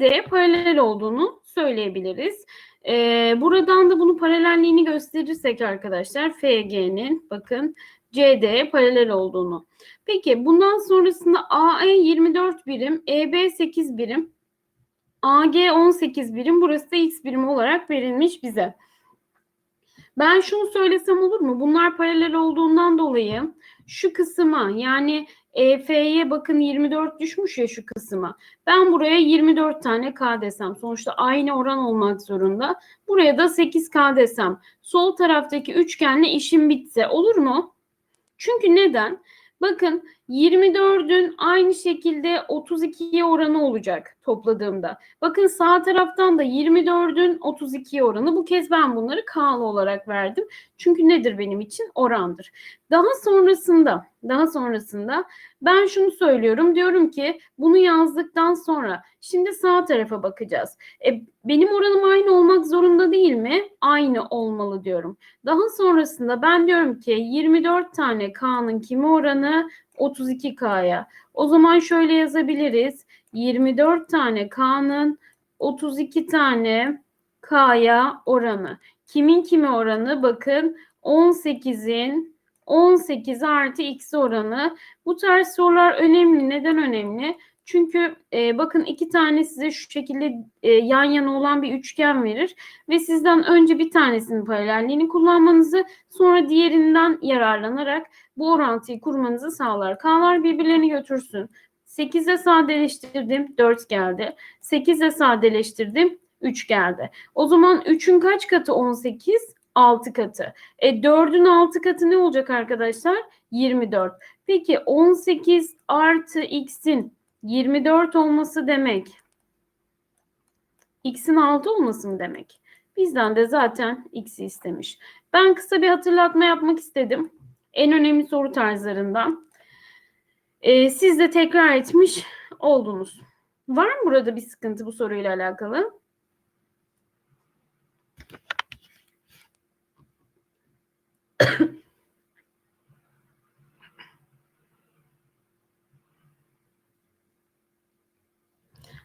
de paralel olduğunu söyleyebiliriz. Ee, buradan da bunu paralelliğini gösterirsek arkadaşlar FG'nin bakın CD'ye paralel olduğunu. Peki bundan sonrasında AE 24 birim, EB 8 birim, AG 18 birim, burası da X birim olarak verilmiş bize. Ben şunu söylesem olur mu? Bunlar paralel olduğundan dolayı şu kısma yani EF'ye bakın 24 düşmüş ya şu kısma. Ben buraya 24 tane K desem. Sonuçta aynı oran olmak zorunda. Buraya da 8K desem. Sol taraftaki üçgenle işim bitse olur mu? Çünkü neden? Bakın 24'ün aynı şekilde 32'ye oranı olacak topladığımda. Bakın sağ taraftan da 24'ün 32'ye oranı. Bu kez ben bunları K'lı olarak verdim. Çünkü nedir benim için? Orandır. Daha sonrasında, daha sonrasında ben şunu söylüyorum. Diyorum ki bunu yazdıktan sonra şimdi sağ tarafa bakacağız. E, benim oranım aynı olmak zorunda değil mi? Aynı olmalı diyorum. Daha sonrasında ben diyorum ki 24 tane K'nın kimi oranı? 32K'ya. O zaman şöyle yazabiliriz. 24 tane K'nın 32 tane K'ya oranı. Kimin kimi oranı? Bakın 18'in 18 artı x oranı. Bu tarz sorular önemli. Neden önemli? Çünkü e, bakın iki tane size şu şekilde e, yan yana olan bir üçgen verir ve sizden önce bir tanesinin paralelliğini kullanmanızı sonra diğerinden yararlanarak bu orantıyı kurmanızı sağlar. K'lar birbirlerini götürsün. 8'e sadeleştirdim 4 geldi. 8'e sadeleştirdim 3 geldi. O zaman 3'ün kaç katı 18? 6 katı. E 4'ün 6 katı ne olacak arkadaşlar? 24. Peki 18 artı x'in 24 olması demek. X'in 6 olması mı demek? Bizden de zaten x'i istemiş. Ben kısa bir hatırlatma yapmak istedim. En önemli soru tarzlarından. Ee, siz de tekrar etmiş oldunuz. Var mı burada bir sıkıntı bu soruyla alakalı?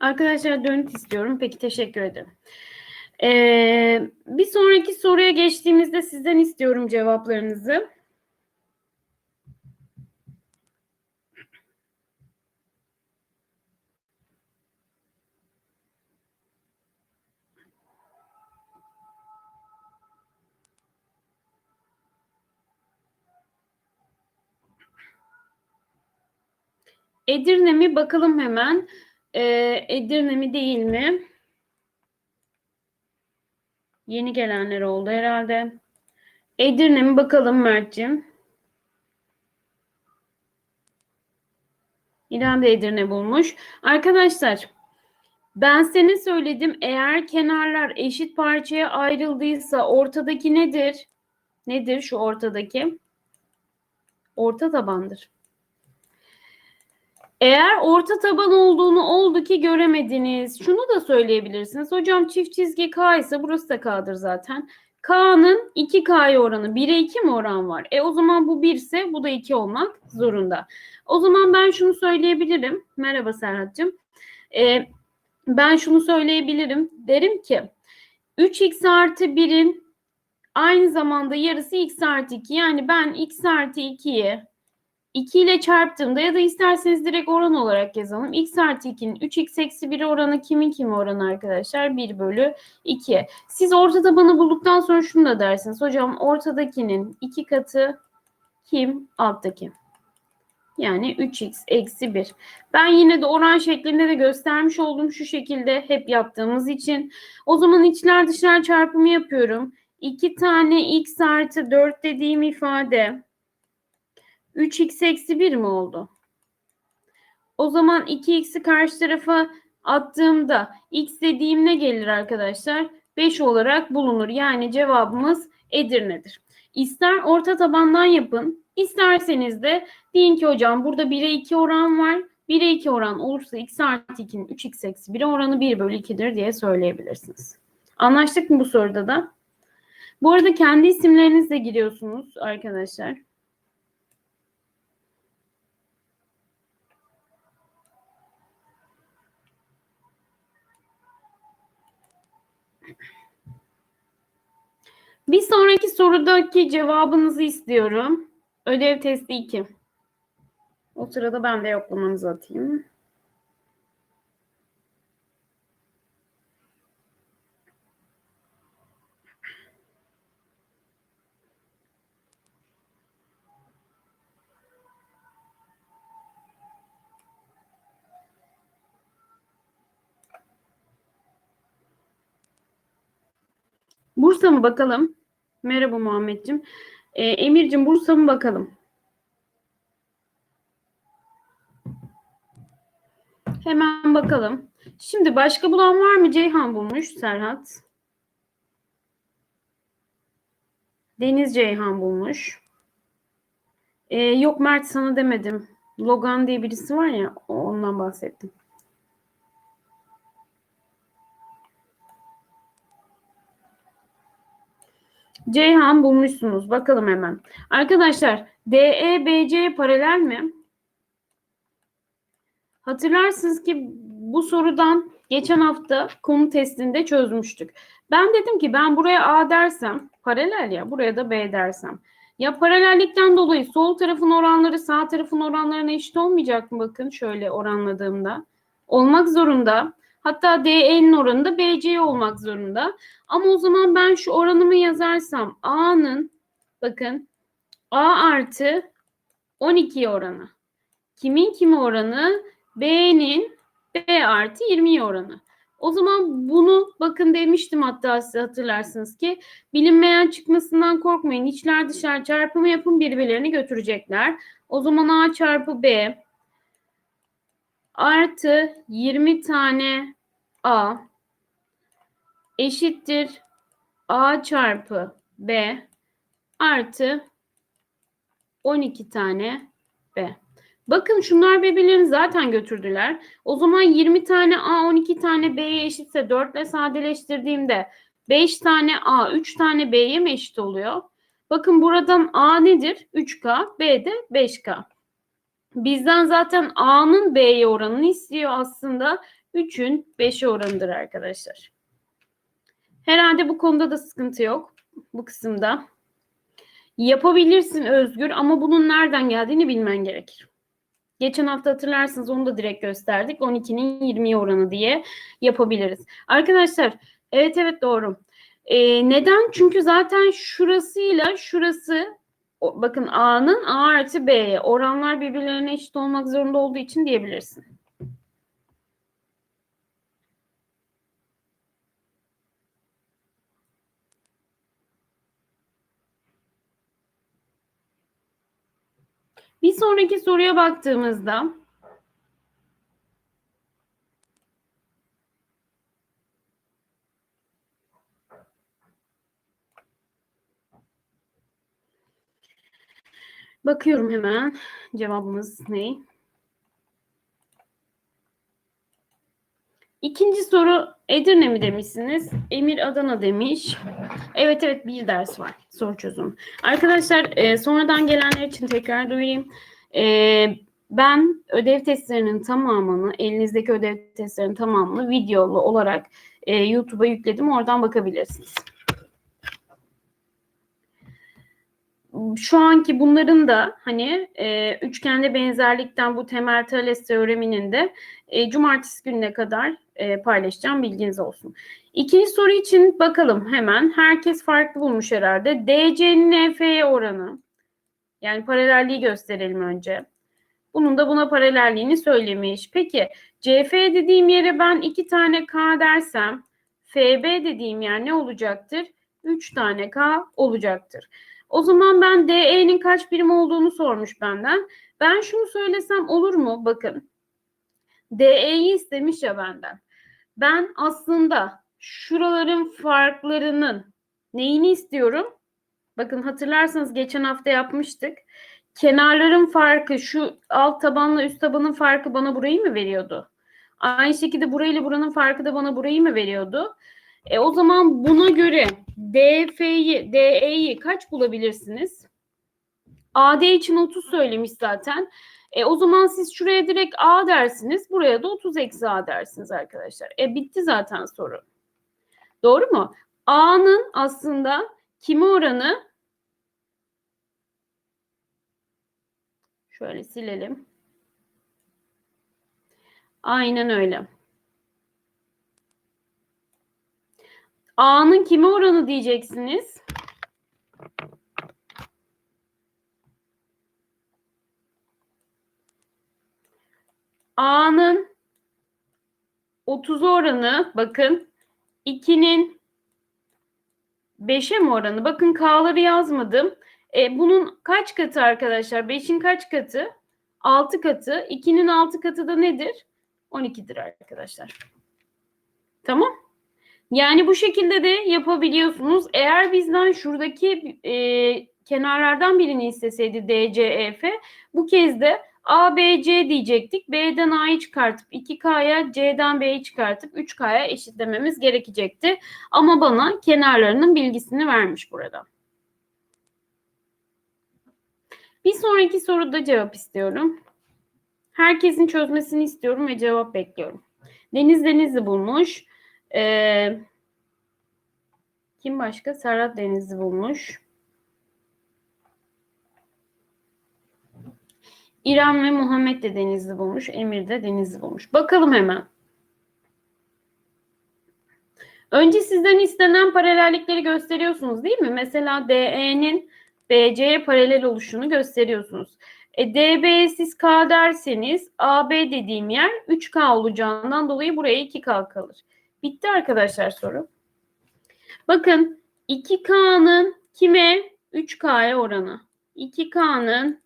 Arkadaşlar dönüt istiyorum. Peki teşekkür ederim. Ee, bir sonraki soruya geçtiğimizde sizden istiyorum cevaplarınızı. Edirne mi? Bakalım hemen. Ee, Edirne mi değil mi? Yeni gelenler oldu herhalde. Edirne mi? Bakalım Mert'ciğim. İrem de Edirne bulmuş. Arkadaşlar ben seni söyledim. Eğer kenarlar eşit parçaya ayrıldıysa ortadaki nedir? Nedir şu ortadaki? Orta tabandır. Eğer orta taban olduğunu oldu ki göremediniz. Şunu da söyleyebilirsiniz. Hocam çift çizgi K ise burası da K'dır zaten. K'nın 2K'ya oranı 1'e 2 mi oran var? E o zaman bu 1 ise bu da 2 olmak zorunda. O zaman ben şunu söyleyebilirim. Merhaba Serhat'cığım. E, ben şunu söyleyebilirim. Derim ki 3x artı 1'in aynı zamanda yarısı x artı 2. Yani ben x artı 2'yi 2 ile çarptığımda ya da isterseniz direkt oran olarak yazalım. x artı 2'nin 3x eksi 1 oranı kimin kimi oranı arkadaşlar? 1 bölü 2. Siz orta tabanı bulduktan sonra şunu da dersiniz. Hocam ortadakinin 2 katı kim? Alttaki. Yani 3x eksi 1. Ben yine de oran şeklinde de göstermiş oldum şu şekilde hep yaptığımız için. O zaman içler dışlar çarpımı yapıyorum. 2 tane x artı 4 dediğim ifade 3x eksi 1 mi oldu? O zaman 2x'i karşı tarafa attığımda x dediğim ne gelir arkadaşlar? 5 olarak bulunur. Yani cevabımız Edirne'dir. İster orta tabandan yapın, isterseniz de deyin ki hocam burada 1'e 2 oran var. 1'e 2 oran olursa x artı 2'nin 3x eksi 1'e oranı 1 bölü 2'dir diye söyleyebilirsiniz. Anlaştık mı bu soruda da? Bu arada kendi isimlerinizle giriyorsunuz arkadaşlar. Bir sonraki sorudaki cevabınızı istiyorum. Ödev testi 2. O sırada ben de yoklamanızı atayım. Bursa mı bakalım? Merhaba Muhammedciğim. Ee, Emir'cim Bursa mı bakalım? Hemen bakalım. Şimdi başka bulan var mı? Ceyhan bulmuş Serhat. Deniz Ceyhan bulmuş. Ee, yok Mert sana demedim. Logan diye birisi var ya ondan bahsettim. Ceyhan bulmuşsunuz. Bakalım hemen. Arkadaşlar DEBC paralel mi? Hatırlarsınız ki bu sorudan geçen hafta konu testinde çözmüştük. Ben dedim ki ben buraya A dersem paralel ya buraya da B dersem. Ya paralellikten dolayı sol tarafın oranları sağ tarafın oranlarına eşit olmayacak mı? Bakın şöyle oranladığımda. Olmak zorunda. Hatta DE'nin oranı da BC olmak zorunda. Ama o zaman ben şu oranımı yazarsam A'nın bakın A artı 12 oranı. Kimin kimi oranı? B'nin B artı 20 oranı. O zaman bunu bakın demiştim hatta size hatırlarsınız ki bilinmeyen çıkmasından korkmayın. İçler dışlar çarpımı yapın birbirlerini götürecekler. O zaman A çarpı B artı 20 tane A eşittir A çarpı B artı 12 tane B. Bakın şunlar birbirlerini zaten götürdüler. O zaman 20 tane A 12 tane B'ye eşitse 4 ile sadeleştirdiğimde 5 tane A 3 tane B'ye mi eşit oluyor? Bakın buradan A nedir? 3K, B de 5K. Bizden zaten A'nın B'ye oranını istiyor aslında. 3'ün 5'e oranıdır arkadaşlar. Herhalde bu konuda da sıkıntı yok. Bu kısımda. Yapabilirsin Özgür ama bunun nereden geldiğini bilmen gerekir. Geçen hafta hatırlarsınız onu da direkt gösterdik. 12'nin 20'ye oranı diye yapabiliriz. Arkadaşlar evet evet doğru. Ee, neden? Çünkü zaten şurasıyla şurası bakın A'nın A artı B'ye oranlar birbirlerine eşit olmak zorunda olduğu için diyebilirsin. Bir sonraki soruya baktığımızda Bakıyorum hemen cevabımız ne? İkinci soru Edirne mi demişsiniz? Emir Adana demiş. Evet evet bir ders var. Soru çözüm. Arkadaşlar e, sonradan gelenler için tekrar duyurayım. E, ben ödev testlerinin tamamını, elinizdeki ödev testlerinin tamamını videolu olarak e, YouTube'a yükledim. Oradan bakabilirsiniz. Şu anki bunların da hani e, üçgende benzerlikten bu temel Thales teoreminin de e, cumartesi gününe kadar e, paylaşacağım bilginiz olsun. İkinci soru için bakalım hemen. Herkes farklı bulmuş herhalde. DC'nin EF'ye oranı. Yani paralelliği gösterelim önce. Bunun da buna paralelliğini söylemiş. Peki CF dediğim yere ben iki tane K dersem FB dediğim yer ne olacaktır? Üç tane K olacaktır. O zaman ben DE'nin kaç birim olduğunu sormuş benden. Ben şunu söylesem olur mu? Bakın. DE'yi istemiş ya benden. Ben aslında şuraların farklarının neyini istiyorum? Bakın hatırlarsanız geçen hafta yapmıştık. Kenarların farkı şu alt tabanla üst tabanın farkı bana burayı mı veriyordu? Aynı şekilde burayla buranın farkı da bana burayı mı veriyordu? E, o zaman buna göre DF'yi, DE'yi kaç bulabilirsiniz? AD için 30 söylemiş zaten. E, o zaman siz şuraya direkt A dersiniz. Buraya da 30 eksi A dersiniz arkadaşlar. E bitti zaten soru. Doğru mu? A'nın aslında kime oranı? Şöyle silelim. Aynen öyle. A'nın kime oranı diyeceksiniz? A'nın 30 oranı bakın 2'nin 5'e mi oranı? Bakın K'ları yazmadım. E, bunun kaç katı arkadaşlar? 5'in kaç katı? 6 katı. 2'nin 6 katı da nedir? 12'dir arkadaşlar. Tamam. Yani bu şekilde de yapabiliyorsunuz. Eğer bizden şuradaki e, kenarlardan birini isteseydi D, C, E, F bu kez de A, B, C diyecektik. B'den A'yı çıkartıp 2K'ya, C'den B'yi çıkartıp 3K'ya eşitlememiz gerekecekti. Ama bana kenarlarının bilgisini vermiş burada. Bir sonraki soruda cevap istiyorum. Herkesin çözmesini istiyorum ve cevap bekliyorum. Deniz Denizli bulmuş. Ee, kim başka? Serhat Denizli bulmuş. İrem ve Muhammed de Denizli bulmuş. Emir de Denizli bulmuş. Bakalım hemen. Önce sizden istenen paralellikleri gösteriyorsunuz değil mi? Mesela DE'nin BC'ye paralel oluşunu gösteriyorsunuz. E, DB siz K derseniz AB dediğim yer 3K olacağından dolayı buraya 2K kalır. Bitti arkadaşlar soru. Bakın 2K'nın kime 3K'ya oranı? 2K'nın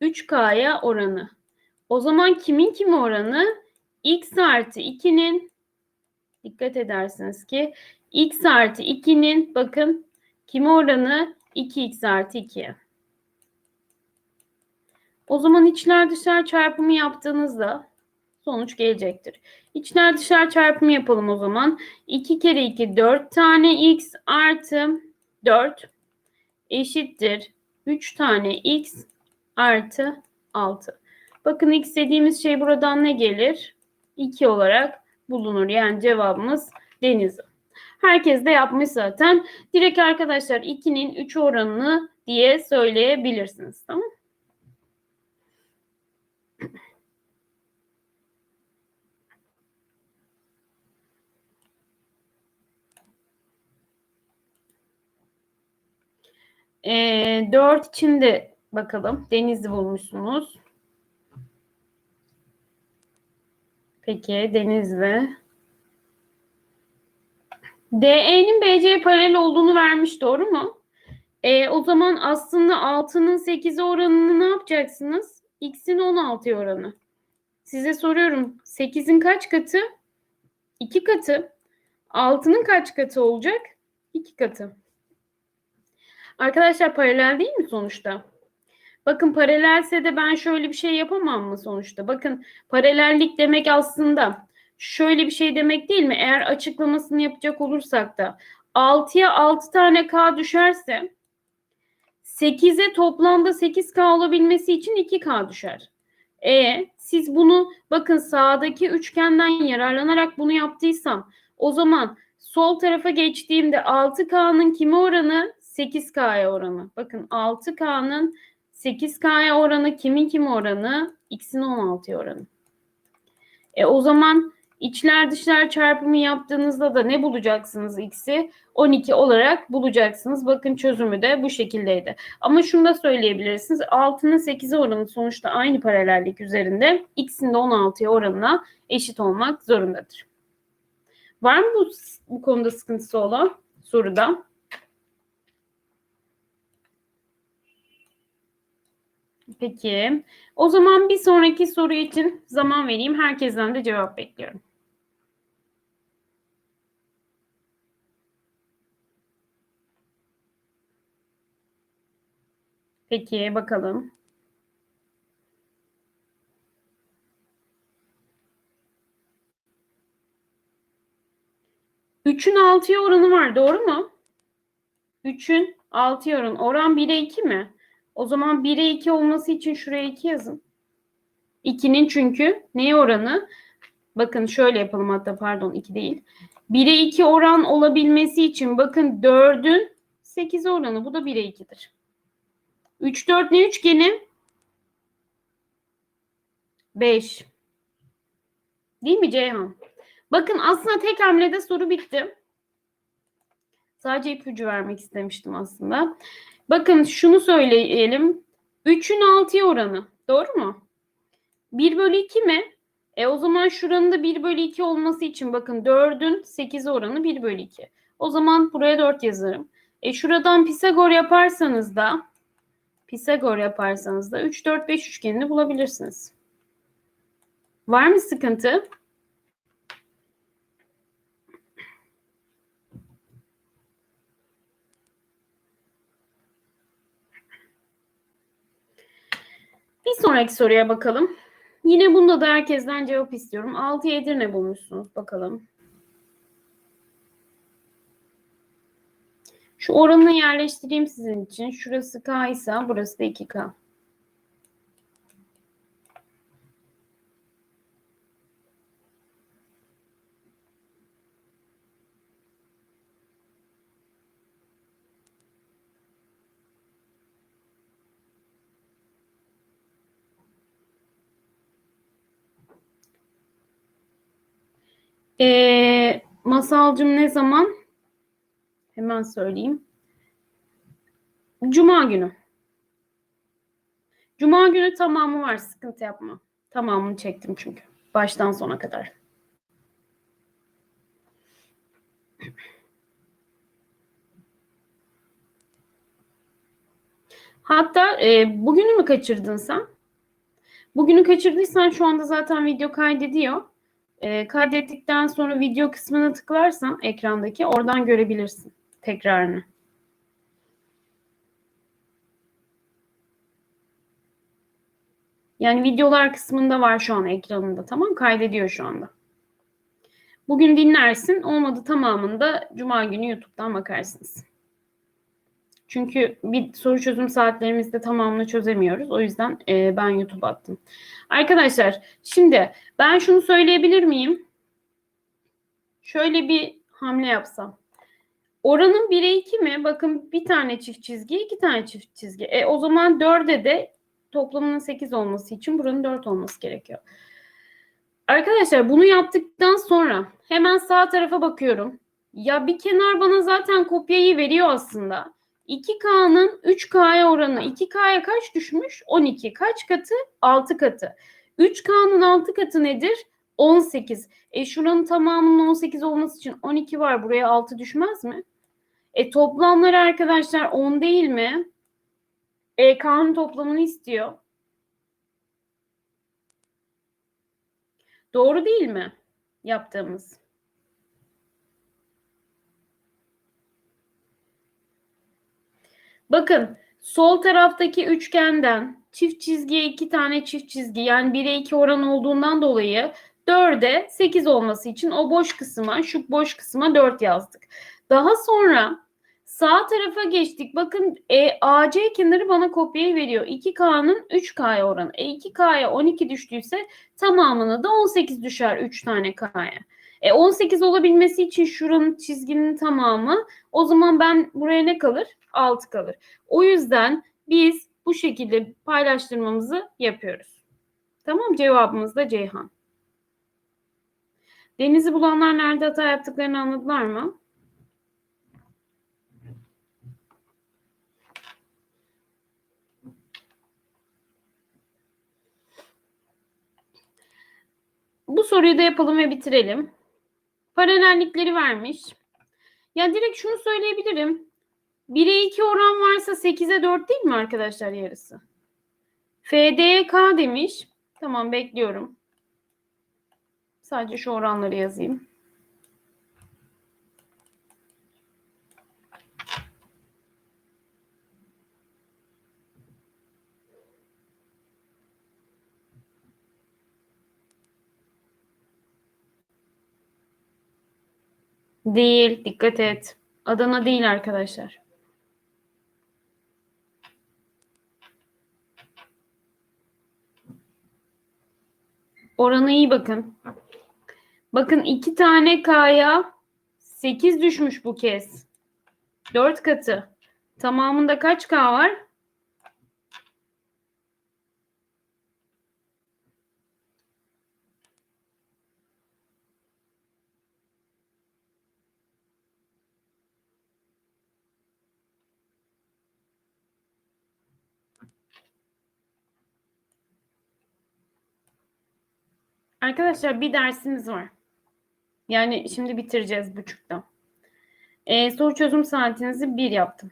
3K'ya oranı. O zaman kimin kime oranı? X artı 2'nin dikkat edersiniz ki X artı 2'nin bakın kime oranı? 2X artı 2'ye. O zaman içler dışlar çarpımı yaptığınızda sonuç gelecektir. İçler dışlar çarpımı yapalım o zaman. 2 kere 2 4 tane x artı 4 eşittir 3 tane x artı 6. Bakın x dediğimiz şey buradan ne gelir? 2 olarak bulunur. Yani cevabımız deniz. Herkes de yapmış zaten. Direkt arkadaşlar 2'nin 3 oranını diye söyleyebilirsiniz. Tamam E, 4 için de bakalım. Denizli bulmuşsunuz. Peki Denizli. DE'nin BC'ye paralel olduğunu vermiş doğru mu? E, o zaman aslında 6'nın 8'e oranını ne yapacaksınız? X'in 16'ya oranı. Size soruyorum 8'in kaç katı? 2 katı. 6'nın kaç katı olacak? 2 katı. Arkadaşlar paralel değil mi sonuçta? Bakın paralelse de ben şöyle bir şey yapamam mı sonuçta? Bakın paralellik demek aslında şöyle bir şey demek değil mi? Eğer açıklamasını yapacak olursak da 6'ya 6 tane K düşerse 8'e toplamda 8K olabilmesi için 2K düşer. E siz bunu bakın sağdaki üçgenden yararlanarak bunu yaptıysam o zaman sol tarafa geçtiğimde 6K'nın kime oranı? 8K'ya oranı. Bakın 6K'nın 8K'ya oranı kimin kim oranı? X'in 16'ya oranı. E o zaman içler dışlar çarpımı yaptığınızda da ne bulacaksınız X'i? 12 olarak bulacaksınız. Bakın çözümü de bu şekildeydi. Ama şunu da söyleyebilirsiniz. 6'nın 8'e oranı sonuçta aynı paralellik üzerinde. X'in de 16'ya oranına eşit olmak zorundadır. Var mı bu, bu konuda sıkıntısı olan soruda? Peki. O zaman bir sonraki soru için zaman vereyim. Herkesten de cevap bekliyorum. Peki bakalım. Üçün altıya oranı var doğru mu? Üçün altıya oranı. Oran 1'e 2 mi? O zaman 1'e 2 olması için şuraya 2 yazın. 2'nin çünkü neye oranı? Bakın şöyle yapalım hatta pardon 2 değil. 1'e 2 oran olabilmesi için bakın 4'ün 8'e oranı. Bu da 1'e 2'dir. 3, 4 ne üçgeni? 5. Değil mi Ceyhan? Bakın aslında tek hamlede soru bitti. Sadece ipucu vermek istemiştim aslında. Bakın şunu söyleyelim. 3'ün 6'ya oranı. Doğru mu? 1 bölü 2 mi? E o zaman şuranın da 1 bölü 2 olması için bakın 4'ün 8'e oranı 1 bölü 2. O zaman buraya 4 yazarım. E şuradan Pisagor yaparsanız da Pisagor yaparsanız da 3, 4, 5 üçgenini bulabilirsiniz. Var mı sıkıntı? Bir sonraki soruya bakalım. Yine bunda da herkesten cevap istiyorum. 6 Edirne bulmuşsunuz. Bakalım. Şu oranını yerleştireyim sizin için. Şurası K ise burası da 2K. Ee, masalcım ne zaman? Hemen söyleyeyim. Cuma günü. Cuma günü tamamı var. Sıkıntı yapma. Tamamını çektim çünkü. Baştan sona kadar. Hatta e, bugünü mü kaçırdın sen? Bugünü kaçırdıysan şu anda zaten video kaydediyor. E, kaydettikten sonra video kısmına tıklarsan ekrandaki oradan görebilirsin tekrarını. Yani videolar kısmında var şu an ekranında tamam kaydediyor şu anda. Bugün dinlersin olmadı tamamında cuma günü YouTube'dan bakarsınız. Çünkü bir soru çözüm saatlerimizde tamamını çözemiyoruz. O yüzden e, ben YouTube attım. Arkadaşlar şimdi ben şunu söyleyebilir miyim? Şöyle bir hamle yapsam. Oranın 1'e 2 mi? Bakın bir tane çift çizgi, iki tane çift çizgi. E, o zaman 4'e de toplamının 8 olması için buranın 4 olması gerekiyor. Arkadaşlar bunu yaptıktan sonra hemen sağ tarafa bakıyorum. Ya bir kenar bana zaten kopyayı veriyor aslında. 2K'nın 3K'ya oranı 2K'ya kaç düşmüş? 12. Kaç katı? 6 katı. 3K'nın 6 katı nedir? 18. E şuranın tamamının 18 olması için 12 var. Buraya 6 düşmez mi? E toplamları arkadaşlar 10 değil mi? E K'nın toplamını istiyor. Doğru değil mi? Yaptığımız. Bakın sol taraftaki üçgenden çift çizgiye iki tane çift çizgi yani 1'e 2 oran olduğundan dolayı 4'e 8 olması için o boş kısma şu boş kısma 4 yazdık. Daha sonra sağ tarafa geçtik. Bakın e, AC kenarı bana kopyayı veriyor. 2K'nın 3K'ya oranı. E 2K'ya 12 düştüyse tamamına da 18 düşer 3 tane K'ya. E 18 olabilmesi için şuranın çizginin tamamı o zaman ben buraya ne kalır? 6 kalır. O yüzden biz bu şekilde paylaştırmamızı yapıyoruz. Tamam cevabımız da Ceyhan. Denizi bulanlar nerede hata yaptıklarını anladılar mı? Bu soruyu da yapalım ve bitirelim. Paralellikleri vermiş. Ya direkt şunu söyleyebilirim. 1'e 2 oran varsa 8'e 4 değil mi arkadaşlar yarısı? FD'ye K demiş. Tamam bekliyorum. Sadece şu oranları yazayım. Değil. Dikkat et. Adana değil arkadaşlar. Oranı iyi bakın. Bakın iki tane K'ya 8 düşmüş bu kez. 4 katı. Tamamında kaç K var? Arkadaşlar bir dersimiz var. Yani şimdi bitireceğiz buçukta. Ee, soru çözüm saatinizi bir yaptım.